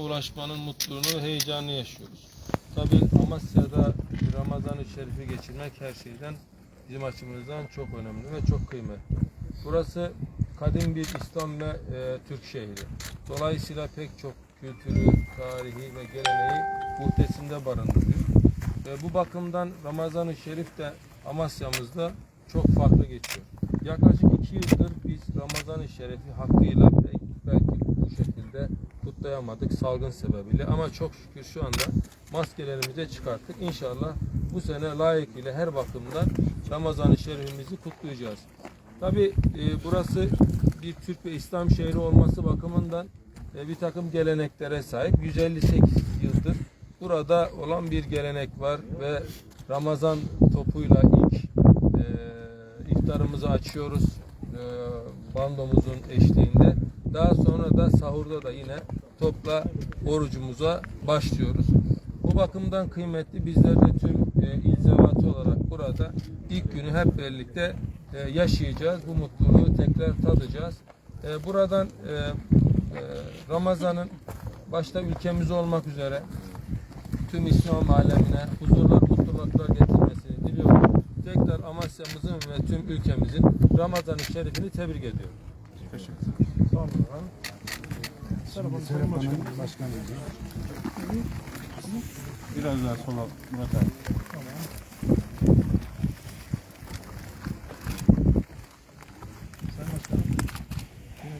ulaşmanın mutluluğunu, heyecanını yaşıyoruz. Tabii Amasya'da Ramazan-ı Şerif'i geçirmek her şeyden bizim açımızdan çok önemli ve çok kıymetli. Burası kadim bir İslam ve e, Türk şehri. Dolayısıyla pek çok kültürü, tarihi ve geleneği muhtesinde barındırıyor. Ve bu bakımdan Ramazan-ı Şerif de Amasya'mızda çok farklı geçiyor. Yaklaşık iki yıldır biz Ramazan-ı Şerif'i hakkıyla belki, belki bu şekilde kutlayamadık salgın sebebiyle ama çok şükür şu anda maskelerimizi çıkarttık. İnşallah bu sene layıkıyla her bakımdan Ramazan-ı Şerif'imizi kutlayacağız. Tabi burası bir Türk ve İslam şehri olması bakımından e, bir takım geleneklere sahip. 158 yıldır burada olan bir gelenek var ve Ramazan topuyla ilk e, iftarımızı açıyoruz e, bandomuzun eşliğinde. Daha sonra da sahurda da yine topla orucumuza başlıyoruz. Bu bakımdan kıymetli bizler de tüm e, ilzevatı olarak burada ilk günü hep birlikte e, yaşayacağız. Bu mutluluğu tekrar tadacağız. E, buradan e, e, Ramazan'ın başta ülkemiz olmak üzere tüm İslam alemine huzurlar, mutluluklar getirmesini diliyorum. Tekrar Amasya'mızın ve tüm ülkemizin Ramazan-ı Şerif'ini tebrik ediyorum. Başkanım. Biraz daha sola Murat abi.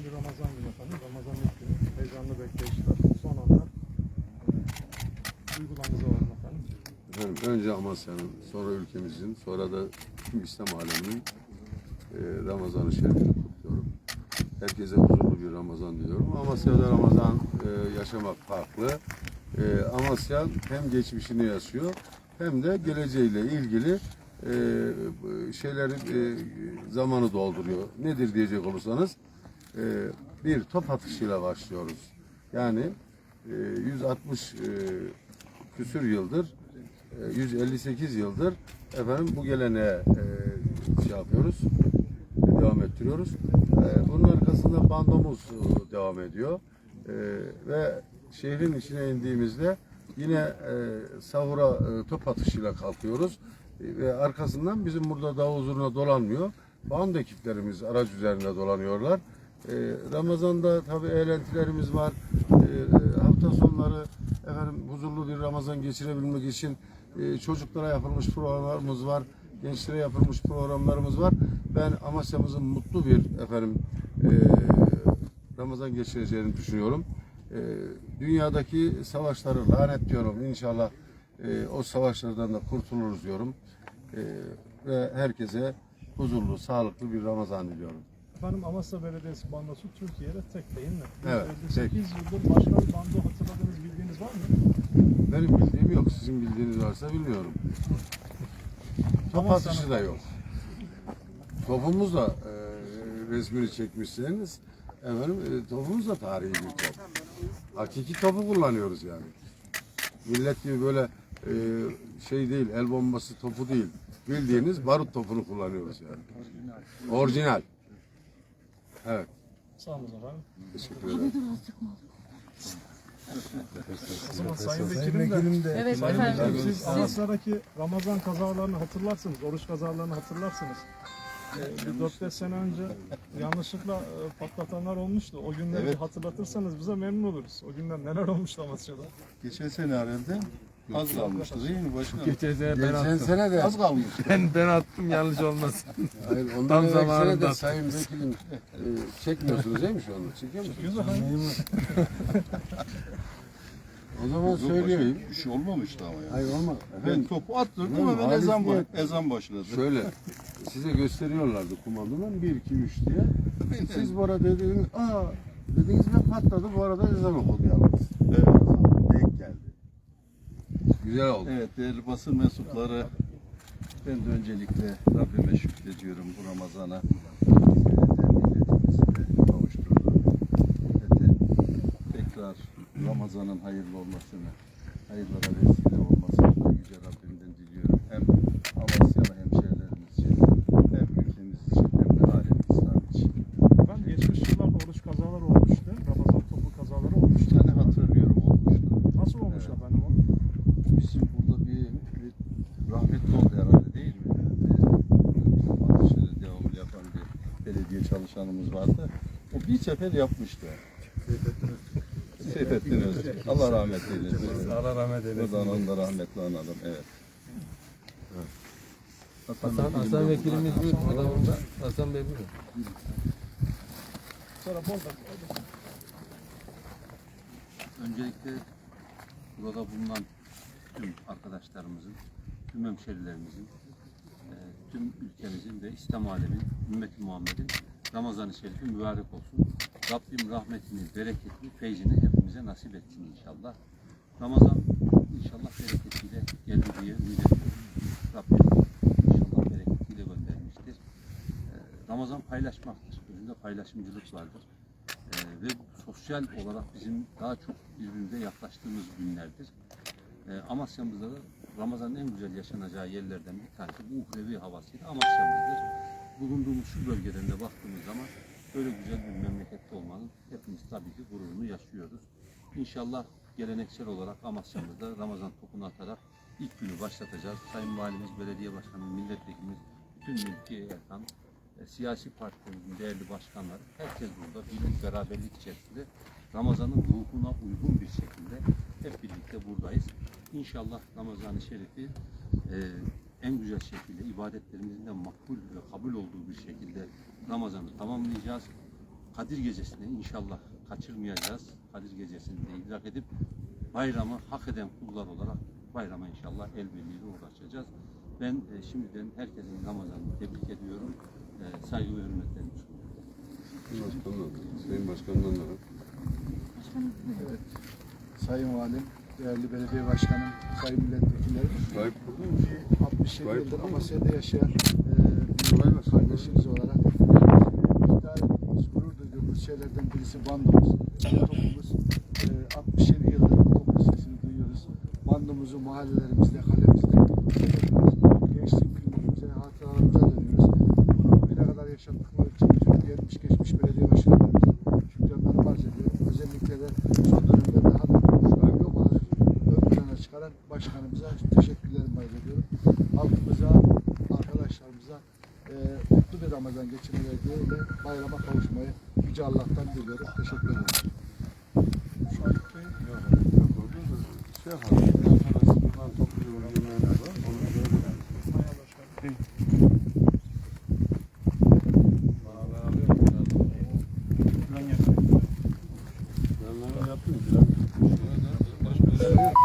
Bir Ramazan günü efendim. Ramazan ilk. Heyecanlı bekleyişler. Son anlar. Duygularınızı alalım efendim. Efendim önce Amasya'nın, sonra ülkemizin, sonra da tüm İslam aleminin e, Ramazan-ı Şerif'ini. Herkese huzurlu bir Ramazan diliyorum. Amasya'da Ramazan e, yaşamak farklı. E, Amasya hem geçmişini yaşıyor hem de geleceğiyle ilgili e, şeyleri e, zamanı dolduruyor. Nedir diyecek olursanız e, bir top atışıyla başlıyoruz. Yani e, 160 e, küsür yıldır e, 158 yıldır efendim bu geleneğe e, şey yapıyoruz ettiriyoruz. E, bunun arkasında bandomuz e, devam ediyor. E, ve şehrin içine indiğimizde yine e, sahura e, top atışıyla kalkıyoruz. Ve arkasından bizim burada davul zurna dolanmıyor. Band ekiplerimiz araç üzerinde dolanıyorlar. Ramazan'da tabii eğlentilerimiz var. Hafta sonları efendim huzurlu bir Ramazan geçirebilmek için çocuklara yapılmış programlarımız var. Gençlere yapılmış programlarımız var. Ben Amasya'mızın mutlu bir efendim e, Ramazan geçireceğini düşünüyorum. E, dünyadaki savaşları lanetliyorum. İnşallah e, o savaşlardan da kurtuluruz diyorum. E, ve herkese huzurlu, sağlıklı bir Ramazan diliyorum. Efendim Amasya Belediyesi bandosu Türkiye'de tek değil mi? Evet, 58 yıldır başka bir bando hatırladığınız bildiğiniz var mı? Benim bildiğim yok. Sizin bildiğiniz varsa bilmiyorum. Top atışı da yok. Topumuz da e, resmini çekmişseniz efendim e, topumuz da tarihi bir top. Hakiki topu kullanıyoruz yani. Millet gibi böyle e, şey değil, el bombası topu değil. Bildiğiniz barut topunu kullanıyoruz yani. Orijinal. Evet. Sağ olun efendim. Teşekkür ederim. O zaman Sayın Vekilim de, Evet Sayın efendim. Vekilim siz Amasya'daki Ramazan kazalarını hatırlarsınız, oruç kazalarını hatırlarsınız. Ee, bir 4-5 sene önce yanlışlıkla e, patlatanlar olmuştu. O günleri Evet. bir hatırlatırsanız bize memnun oluruz. O günler neler olmuştu Amasya'da? Geçen sene herhalde az kalmıştı değil mi başkanım? Geçen sene ben Geçen attım. sene de Az kalmış. Ben, ben attım yanlış olmasın. Hayır, ondan Tam evvelki sene zamanında. de Sayın Vekilim e, çekmiyorsunuz değil mi şu anda? Çekiyor musunuz? Efendim. O zaman söyleyeyim. Bir şey olmamıştı ama yani. Hayır olmaz. Ben topu attırdım Ben hemen Halis ezan, ba- ezan başladı. Şöyle size gösteriyorlardı kumandadan 1 2 3 diye. Siz bu arada dediniz aa dediniz ve patladı bu arada ezan okudu yalnız. Evet. Denk geldi. Güzel oldu. Evet değerli basın mensupları ben de öncelikle Rabbime şükrediyorum bu Ramazan'a. Ramazan'ın hayırlı olmasını, hayırlara vesile olmasını Yüce Rabbimden diliyorum. Hem Amasyalı hemşehrilerimiz için, hem ülkemiz için, hem de alem İslam için. Ben geçmiş yıllarda oruç kazaları olmuştu. Ramazan toplu kazaları olmuştu. Ben hatırlıyorum olmuştu. Nasıl olmuştu evet. efendim o? Bizim burada bir, bir rahmetli oldu herhalde değil mi? Bir, ee, şöyle devamlı yapan bir belediye çalışanımız vardı. O bir sefer yapmıştı. Teşekkür ederim. Seyfettin Öztürk. Allah rahmet eylesin. Allah rahmet Buradan onu da rahmetle analım. Evet. Hasan, Hasan vekilimiz buyurun. Adamında Hasan Bey buyurun. Sonra bol da Öncelikle burada bulunan tüm arkadaşlarımızın, tüm hemşerilerimizin, e, tüm ülkemizin ve İslam alemin, ümmeti Muhammed'in Ramazan-ı Şerifi mübarek olsun. Rabbim rahmetini, bereketini, feyzini hepimize nasip etsin inşallah. Ramazan inşallah bereketiyle geldi diye ümit ediyorum. Rabbim inşallah bereketiyle göndermiştir. E, Ramazan paylaşmaktır. Özünde paylaşımcılık vardır. Ee, ve sosyal olarak bizim daha çok birbirimize yaklaştığımız günlerdir. Ee, Amasya'mızda da Ramazan'ın en güzel yaşanacağı yerlerden bir tanesi bu uhrevi havasıyla Amasya'mızdır. Bulunduğumuz şu bölgeden de baktığımız zaman böyle güzel bir memlekette olmanın hepimiz tabii ki gururunu yaşıyoruz. İnşallah geleneksel olarak Amasya'mızda Ramazan topunu atarak ilk günü başlatacağız. Sayın Valimiz, Belediye Başkanımız, Milletvekilimiz, bütün mülki Erkan, e, siyasi partilerimizin değerli başkanları, herkes burada birlik beraberlik içerisinde Ramazan'ın ruhuna uygun bir şekilde hep birlikte buradayız. İnşallah Ramazan-ı Şerif'i e, en güzel şekilde ibadetlerimizin de makbul ve kabul olduğu bir şekilde Ramazan'ı tamamlayacağız. Kadir Gecesi'ni inşallah kaçırmayacağız. Kadir Gecesi'ni de idrak edip bayramı hak eden kullar olarak bayrama inşallah el birliğiyle uğraşacağız. Ben e, şimdiden herkesin Ramazan'ını tebrik ediyorum. E, saygı ve hürmetlerimi sunuyorum. Başkanım, Sayın Başkanımdan da. Evet. Sayın Valim, değerli belediye başkanım, sayın milletvekillerim. Sahip burada mı? Bir 67 Gayet yıldır. Amasya'da yaşayan e, bir kardeşimiz olarak iktidar ettiğimiz, gurur duyduğumuz şeylerden birisi bandomuz. Topumuz e, 67 yıldır topun sesini duyuyoruz. Bandumuzu mahallelerimizde, e, mutlu bir Ramazan geçirmeleri dileğiyle bayrama kavuşmayı Yüce Allah'tan diliyorum. Teşekkür ederim. Bey, Yok da şey yapalım. Ben alıyorum.